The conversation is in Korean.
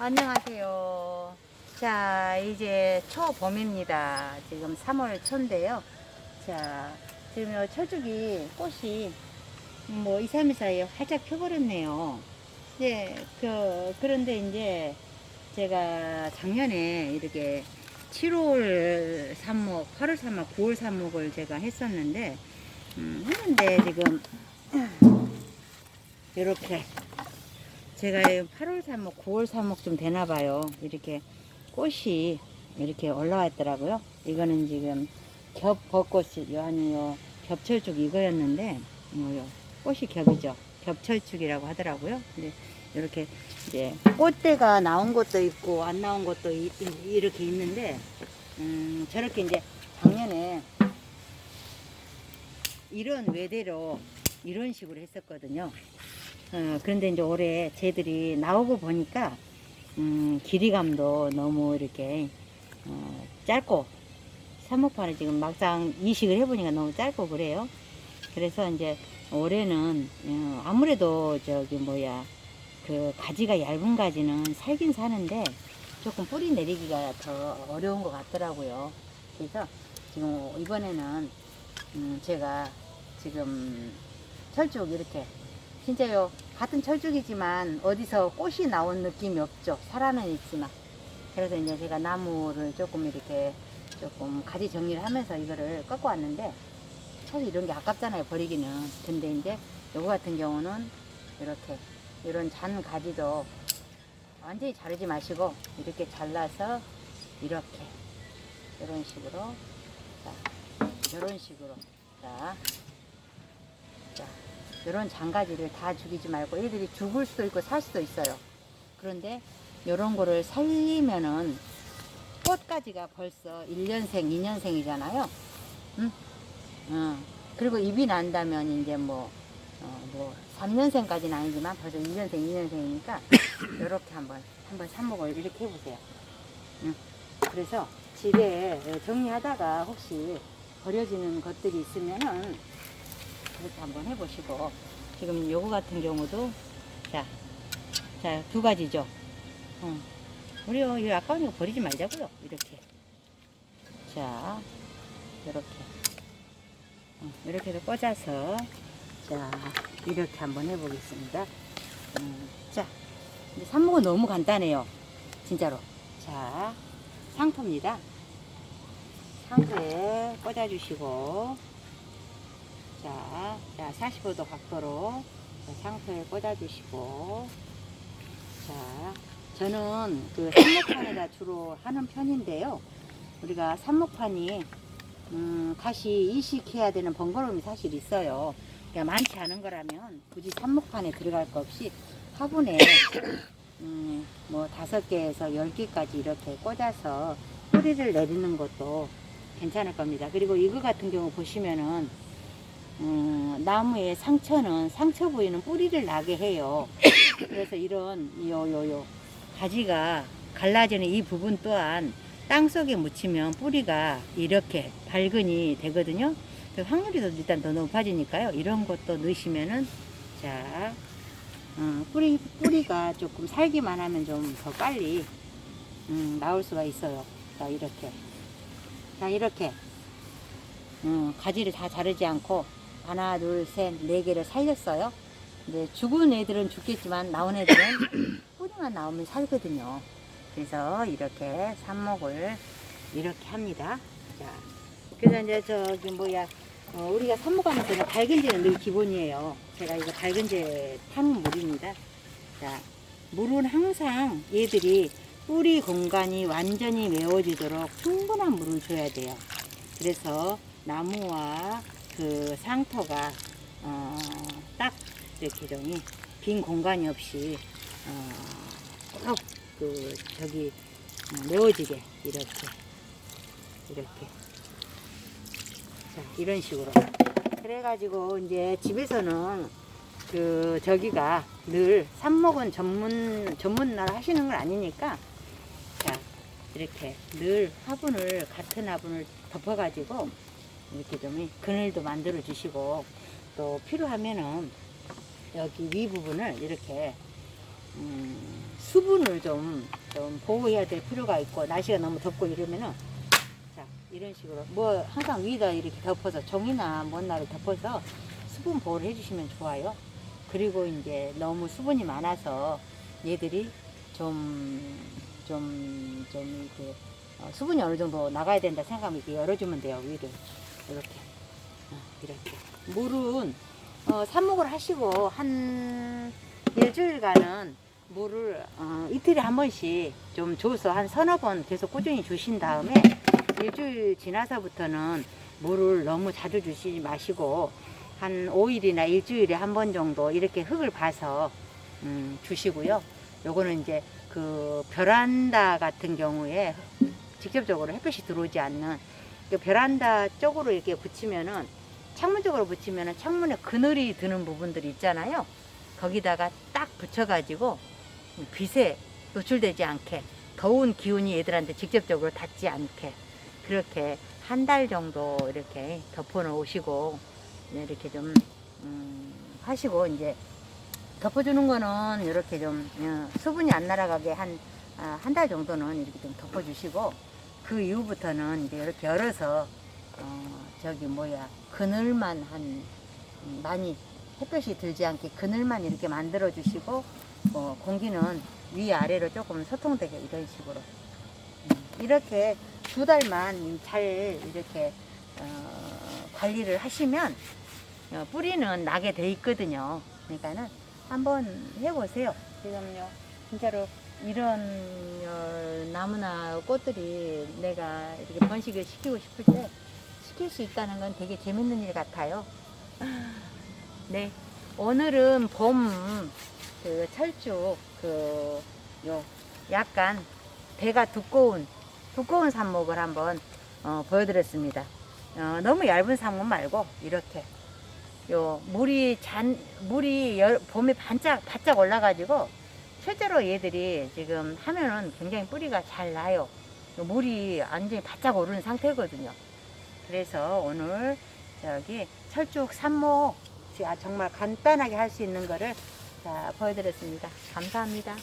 안녕하세요. 자, 이제 초봄입니다. 지금 3월 초인데요. 자, 지금 요 철쭉이 꽃이 뭐 2, 3일 사이에 활짝 펴버렸네요. 예, 그, 그런데 이제 제가 작년에 이렇게 7월 삽목, 8월 삽목, 9월 삽목을 제가 했었는데, 음, 했는데 지금 이렇게 제가 8월 삽목, 9월 삽목쯤 되나 봐요. 이렇게 꽃이 이렇게 올라왔더라고요. 이거는 지금 겹 벚꽃이 요한요 겹철쭉 이거였는데 어, 요 꽃이 겹이죠. 겹철쭉이라고 하더라고요. 근데 이렇게 이제 꽃대가 나온 것도 있고 안 나온 것도 이, 이- 이렇게 있는데 음, 저렇게 이제 작년에 이런 외대로 이런 식으로 했었거든요. 어, 그런데 이제 올해 쟤들이 나오고 보니까 음, 길이감도 너무 이렇게 어, 짧고 사목판을 지금 막상 이식을 해보니까 너무 짧고 그래요. 그래서 이제 올해는 어, 아무래도 저기 뭐야 그 가지가 얇은 가지는 살긴 사는데 조금 뿌리 내리기가 더 어려운 것 같더라고요. 그래서 지금 이번에는 음, 제가 지금 철쭉 이렇게 진짜요 같은 철쭉이지만 어디서 꽃이 나온 느낌이 없죠. 살아는 있지만. 그래서 이제 제가 나무를 조금 이렇게 조금 가지 정리를 하면서 이거를 꺾어 왔는데 사실 이런 게 아깝잖아요 버리기는. 근데 이제 요거 같은 경우는 이렇게 이런 잔 가지도 완전히 자르지 마시고 이렇게 잘라서 이렇게 이런 식으로 자 이런 식으로 자, 자 이런 장가지를 다 죽이지 말고 애들이 죽을 수도 있고 살 수도 있어요. 그런데 이런 거를 살리면은 꽃가지가 벌써 1년생, 2년생이잖아요. 응? 어, 그리고 입이 난다면 이제 뭐, 어, 뭐, 3년생까지는 아니지만 벌써 1년생, 2년생이니까 이렇게 한번, 한번 삽목을 이렇게 해보세요. 응. 그래서 집에 정리하다가 혹시 버려지는 것들이 있으면은 그렇게 한번 해보시고 지금 요거 같은 경우도 자, 자 두 가지죠. 어. 우리 요, 요 아까운 거 버리지 말자고요. 이렇게 자 이렇게 어, 이렇게 해서 꽂아서 자 이렇게 한번 해보겠습니다. 음, 자 삽목은 너무 간단해요. 진짜로. 자 상토입니다. 상토에 꽂아주시고 자, 자 45도 각도로 자, 상토에 꽂아주시고. 자 저는 그 삽목판에다 주로 하는 편인데요. 우리가 삽목판이 음, 다시 이식해야 되는 번거로움이 사실 있어요. 그러니까 많지 않은 거라면 굳이 삽목판에 들어갈 거 없이 화분에 음, 뭐 다섯 개에서 열 개까지 이렇게 꽂아서 뿌리를 내리는 것도 괜찮을 겁니다. 그리고 이거 같은 경우 보시면은 음, 나무의 상처는 상처 부위는 뿌리를 나게 해요. 그래서 이런 요요요 가지가 갈라지는 이 부분 또한 땅 속에 묻히면 뿌리가 이렇게 발근이 되거든요. 그 확률이 더 일단 더 높아지니까요. 이런 것도 넣으시면은 자 어, 뿌리 뿌리가 조금 살기만 하면 좀 더 빨리 음, 나올 수가 있어요. 자 이렇게 자 이렇게 음, 가지를 다 자르지 않고 하나 둘 셋 네 개를 살렸어요. 근데 죽은 애들은 죽겠지만 나온 애들은 뿌리만 나오면 살거든요. 그래서 이렇게 삽목을 이렇게 합니다. 자, 그래서 이제 저기 뭐야 어, 우리가 삽목하면서는 밝은지는 늘 기본이에요. 제가 이거 밝은지 타는 물입니다. 자, 물은 항상 얘들이 뿌리 공간이 완전히 메워지도록 충분한 물을 줘야 돼요. 그래서 나무와 그 상토가 어, 딱 이렇게 좀빈 공간이 없이 어, 꼭그 저기 어, 메워지게 이렇게 이렇게. 자 이런 식으로. 그래가지고 이제 집에서는 그 저기가 늘 삽목은 전문 전문 날 하시는 건 아니니까 자 이렇게 늘 화분을 같은 화분을 덮어가지고 이렇게 좀 그늘도 만들어 주시고 또 필요하면은 여기 위 부분을 이렇게 음, 수분을 좀, 좀 보호해야 될 필요가 있고 날씨가 너무 덥고 이러면은 자 이런 식으로 뭐 항상 위에다 이렇게 덮어서 종이나 먼나를 덮어서 수분 보호를 해주시면 좋아요. 그리고 이제 너무 수분이 많아서 얘들이 좀, 좀, 좀 이렇게 어, 수분이 어느 정도 나가야 된다 생각하면 이렇게 열어주면 돼요, 위를. 이렇게. 어, 이렇게. 물은, 어, 삽목을 하시고 한 일주일간은 물을 어, 이틀에 한 번씩 좀 줘서 한 서너 번 계속 꾸준히 주신 다음에 일주일 지나서부터는 물을 너무 자주 주시지 마시고 한 5일이나 일주일에 한 번 정도 이렇게 흙을 봐서 음, 주시고요. 요거는 이제 그 베란다 같은 경우에 직접적으로 햇볕이 들어오지 않는 그 베란다 쪽으로 이렇게 붙이면은 창문 쪽으로 붙이면은 창문에 그늘이 드는 부분들이 있잖아요. 거기다가 딱 붙여가지고 빛에 노출되지 않게 더운 기운이 얘들한테 직접적으로 닿지 않게 그렇게 한 달 정도 이렇게 덮어 놓으시고 이렇게 좀 음, 하시고 이제 덮어주는 거는 이렇게 좀 어, 수분이 안 날아가게 한 한달 정도는 이렇게 좀 덮어주시고 그 이후부터는 이제 이렇게 열어서 어, 저기 뭐야 그늘만 한 음, 많이 햇볕이 들지 않게 그늘만 이렇게 만들어 주시고 어, 공기는 위 아래로 조금 소통되게 이런 식으로 음, 이렇게 두 달만 잘 이렇게 어, 관리를 하시면 어, 뿌리는 나게 돼 있거든요. 그러니까는 한번 해보세요. 지금요, 진짜로 이런 어, 나무나 꽃들이 내가 이렇게 번식을 시키고 싶을 때 시킬 수 있다는 건 되게 재밌는 일 같아요. 네, 오늘은 봄 그 철쭉 그 요 약간 배가 두꺼운 두꺼운 삽목을 한번 어, 보여드렸습니다. 어, 너무 얇은 삽목 말고 이렇게 요 물이 잔 물이 열, 봄에 반짝 바짝 올라가지고 실제로 얘들이 지금 하면은 굉장히 뿌리가 잘 나요. 요 물이 완전히 바짝 오르는 상태거든요. 그래서 오늘 저기 철쭉 삽목 아, 정말 간단하게 할 수 있는 거를 자, 보여드렸습니다. 감사합니다.